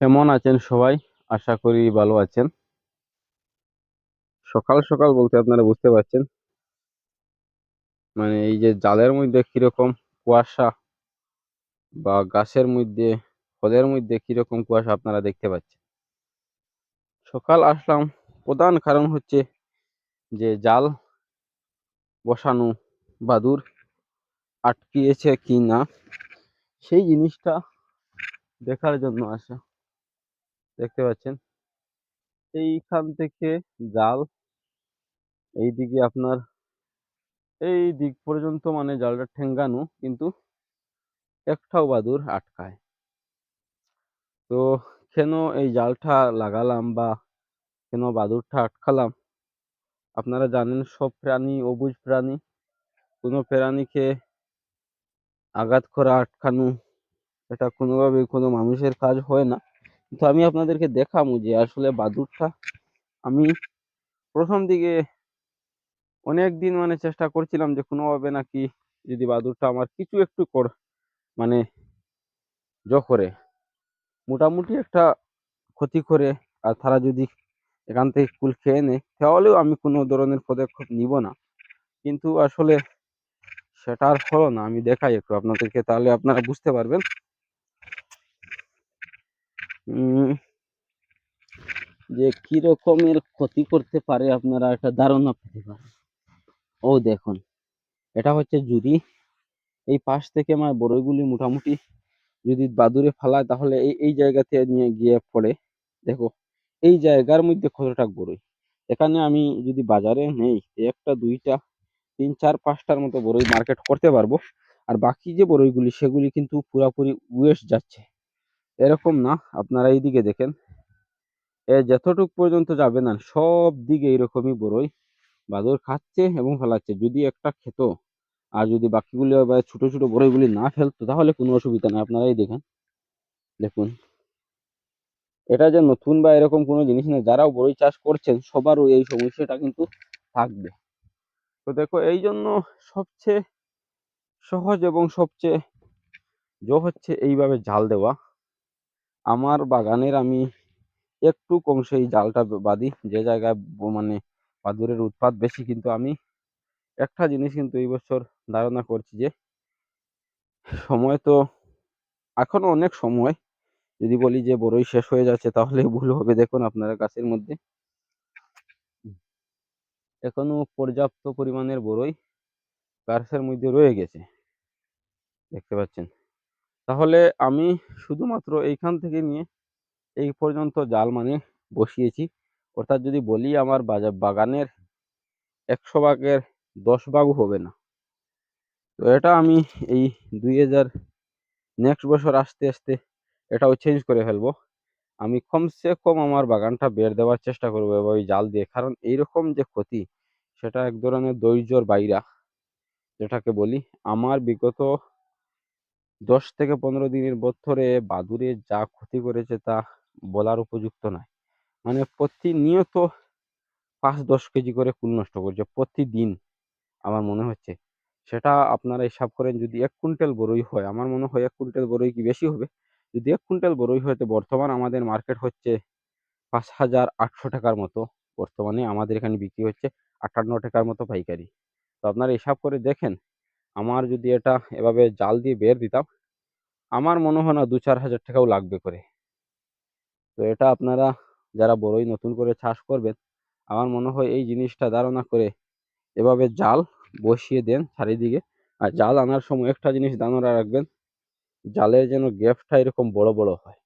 কেমন আছেন সবাই? আশা করি ভালো আছেন। সকাল সকাল বলতে আপনারা বুঝতে পারছেন। মানে এই যে জালের মধ্যে কীরকম কুয়াশা বা গাছের মধ্যে, ফলের মধ্যে কীরকম কুয়াশা আপনারা দেখতে পাচ্ছেন। সকাল আসলাম, প্রধান কারণ হচ্ছে যে জাল বসানো বাদুর আটকিয়েছে কি না, সেই জিনিসটা দেখার জন্য আসা। দেখতে পাচ্ছেন। এইখান থেকে জাল, এইদিকে আপনার এই দিক পর্যন্ত মানে জালটা ঠেঙ্গানো, কিন্তু একটাও বাদুর আটকায়। তো কেন এই জালটা লাগালাম বা কেন বাদুরটা আটকালাম? আপনারা জানেন, সব প্রাণী অবুজ প্রাণী। কোনো প্রাণীকে আঘাত করা, আটকানো, এটা কোনোভাবে কোনো মানুষের কাজ হয় না। তো আমি আপনাদেরকে দেখাবো যে আসলে বাদুরটা আমি প্রথম দিকে অনেক দিন মানে চেষ্টা করছিলাম যে কোনোভাবে নাকি যদি বাদুরটা আমার কিছু একটু কর মানে জ করে। মোটামুটি একটা ক্ষতি করে, আর তারা যদি এখান থেকে কুল খেয়ে নেয়, তাহলেও আমি কোনো ধরনের পদক্ষেপ নিব না। কিন্তু আসলে সেটা আর হলো না, আমি দেখাই একটু আপনাদেরকে, তাহলে আপনারা বুঝতে পারবেন। যে কি রকমের ক্ষতি করতে পারে আপনারা একটা ধারণা পেতে পারেন। ও দেখুন, এটা হচ্ছে জুড়ি এই পাশ থেকে আমার বড়ইগুলি মোটামুটি যদি বাদুরে ফালায়, তাহলে এই এই জায়গাতে নিয়ে গিয়ে পড়ে। দেখো, এই জায়গার মধ্যে কতটা বড়ই? এখানে আমি যদি বাজারে নেই, একটা, দুইটা, তিন, চার, পাঁচটার মতো বড়ই মার্কেট করতে পারব। আর বাকি যে বড়ইগুলি, সেগুলি কিন্তু পুরাপুরি ওয়েস্ট যাচ্ছে। এরকম না, আপনারা এইদিকে দেখেন। এ যতটুক পর্যন্ত যাবে না, সব দিকে এরকমই বড়ই বাদর খাচ্ছে এবং ফেলাচ্ছে। যদি একটা খেত আর যদি বাকিগুলি বা ছোট ছোট বড়ইগুলি না ফেলতো, তাহলে কোনো অসুবিধা নেই। আপনারাই দেখেন। দেখুন। এটা যে নতুন বা এরকম কোনো জিনিস না, যারাও বড়ই চাষ করছেন, সবারও এই সমস্যাটা কিন্তু থাকবে। তো দেখো, এই জন্য সবচেয়ে সহজ এবং সবচেয়ে জ হচ্ছে এইভাবে জাল দেওয়া। আমার বাগানের আমি একটু কম সেই জালটা বাঁধি। যে জায়গায় মানে বাদুরের উৎপাত বেশি কিন্তু আমি একটা জিনিস কিন্তু এই বছর ধারণা করছি যে সময় তো এখনও অনেক সময়। যদি বলি যে বড়ই শেষ হয়ে যাচ্ছে তাহলে ভুল হবে দেখুন আপনারা গাছের মধ্যে। এখনও পর্যাপ্ত পরিমাণের বড়ই গাছের মধ্যে রয়ে গেছে। দেখতে পাচ্ছেন? তাহলে আমি শুধুমাত্র এইখান থেকে নিয়ে এই পর্যন্ত জাল মানে বসিয়েছি। অর্থাৎ যদি বলি আমার বাগানের একশো ভাগের দশ ভাগও হবে না। তো এটা আমি এই দুই হাজার নেক্সট বছর আসতে আসতে এটাও চেঞ্জ করে ফেলব। আমি কমসে কম আমার বাগানটা বের দেওয়ার চেষ্টা করব এভাবে জাল দিয়ে। কারণ এইরকম যে ক্ষতি, সেটা এক ধরনের ধৈর্যর বাইরা, যেটাকে বলি, আমার বিগত দশ থেকে পনেরো দিনের বছরে বাদুড়ে যা ক্ষতি করেছে তা বলার উপযুক্ত নয়। মানে প্রতিনিয়ত পাঁচ দশ কেজি করে কুল নষ্ট করছে, প্রতিদিন আমার মনে হচ্ছে। সেটা আপনারা হিসাব করেন, যদি এক কুইন্টাল বড়ই হয়, আমার মনে হয় এক কুইন্টাল বড়ই কি বেশি হবে? যদি এক কুইন্টাল বড়ই হয়, তো বর্তমান আমাদের মার্কেট হচ্ছে পাঁচ হাজার আটশো টাকার মতো। বর্তমানে আমাদের এখানে বিক্রি হচ্ছে আটান্ন টাকার মতো পাইকারি। তো আপনারা হিসাব করে দেখেন আমার যদি এটা এভাবে জাল দিয়ে বের দিতাম, আমার মনে হয় না দু চার হাজার টাকাও লাগবে করে। তো এটা আপনারা যারা বড়ই নতুন করে চাষ করবেন, আমার মনে হয় এই জিনিসটা ধারণা করে এভাবে জাল বসিয়ে দেন চারিদিকে। আর জাল আনার সময় একটা জিনিস ধারণা রাখবেন, জালের যেন গ্যাপটা এরকম বড় বড় হয়।